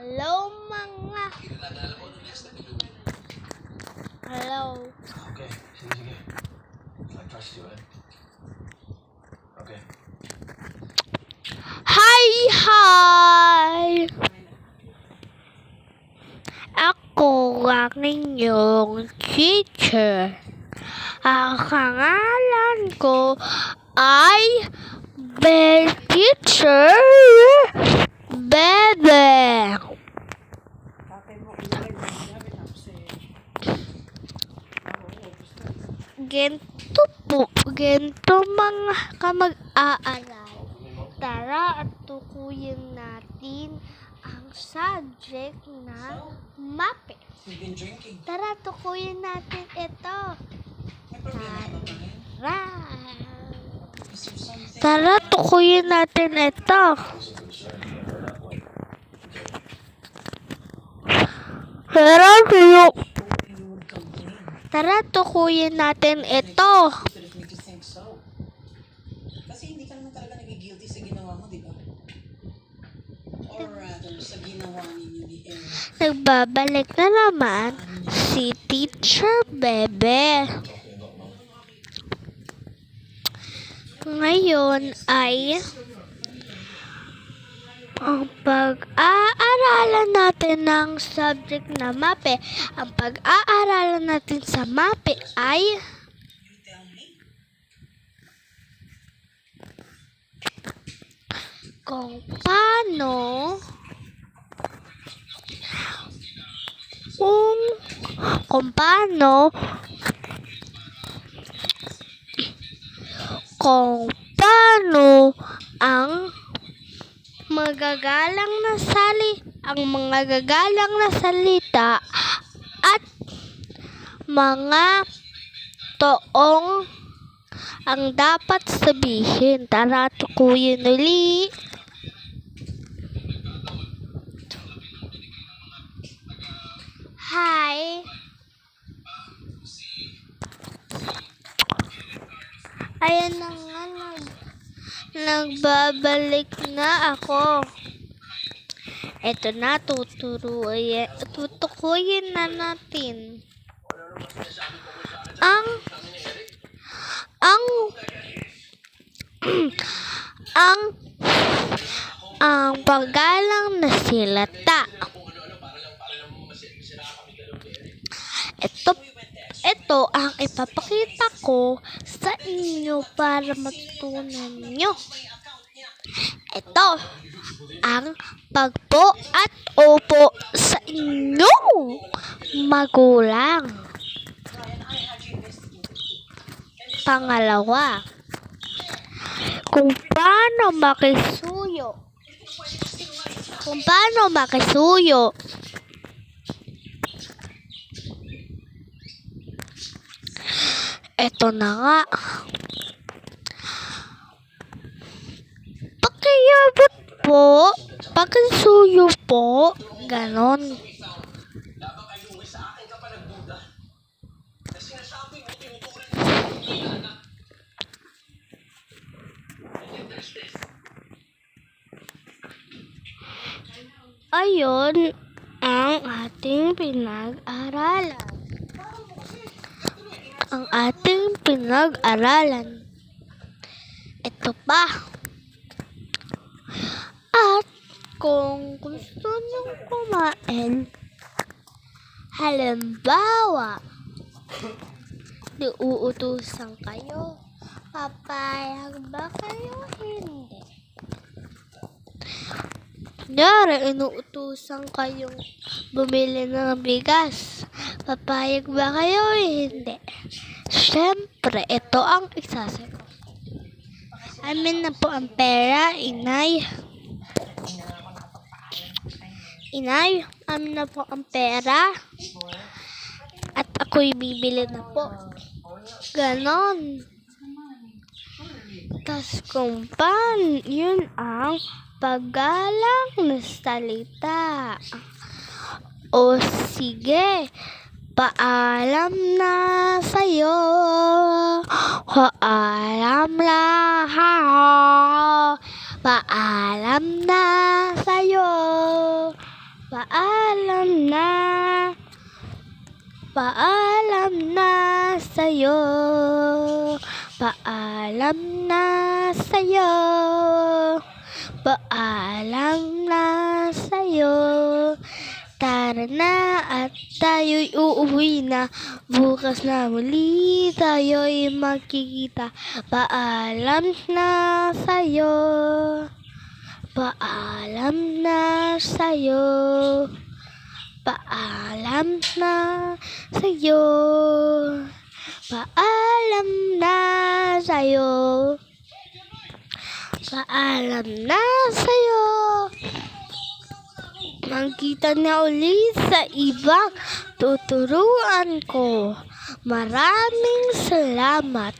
Hello mga. Hello. Okay, sige, sige. I trust you, eh? Okay. Hi, hi! Ako ang inyong teacher. Ang pangalan ko ay Bell Teacher Bebe. Gento po, gento mga kamag-aaral. Tara at tukuyin natin ang subject na MAPE. Tara, tukuyin natin ito. Tara. Tara, tukuyin natin ito. Tara, tuyo. Tara, tukuyin natin ito. Kasi hindi ka naman talaga nagigilty sa ginawa mo, di ba? Or rather, sa ginawa ninyo ni Aaron. Nagbabalik na naman si Teacher Bebe. Ngayon ay ang pag-aaralan natin ng subject na MAPE. Ang pag-aaralan natin sa MAPE ay kung paano kung kung paano kung paano ang magagalang na sali ang mga gagalang na salita at mga toong ang dapat sabihin. Tara, tukuyin uli. Hi. Ayan na nga, nag, nagbabalik na ako. Eto na, tuturuin, tutukuyin na natin. Ang, ang, ang, ang paggalang na silata. Ito, ito ang ipapakita ko sa inyo para matutunan nyo. Ito ang pagpo at opo sa inyong magulang. Pangalawa, kung paano makisuyo. Kung paano makisuyo. Eto na nga. Po. Pakisuyo po. Ganon. Ayon ang ating pinag-aralan. Ang ating pinag-aralan. Ito pa. At kung gusto niyong kumain, halimbawa, di uutusan kayo, papayag ba kayo? Hindi. Kunyari, inuutusan kayong bumili ng bigas. Papayag ba kayo? Hindi. Siyempre, ito ang isasagot. Amin na po ang pera, inay. Inay, amin na po ang pera. At ako'y bibili na po. Ganon. Tas kung paano, yun ang paggalang na salita. O sige, paalam na sa'yo. Paalam na Paalam na sa'yo. Paalam na. Paalam na sa'yo. Paalam na sa'yo. Paalam na sa'yo. Tara na at tayo'y uuwi na. Bukas na muli tayo'y magkikita. Paalam na sa'yo. Paalam na sa'yo. Paalam na sa'yo. Paalam na sa'yo. Paalam na sa'yo. Magkita na ulit sa ibang tuturuan ko. Maraming salamat.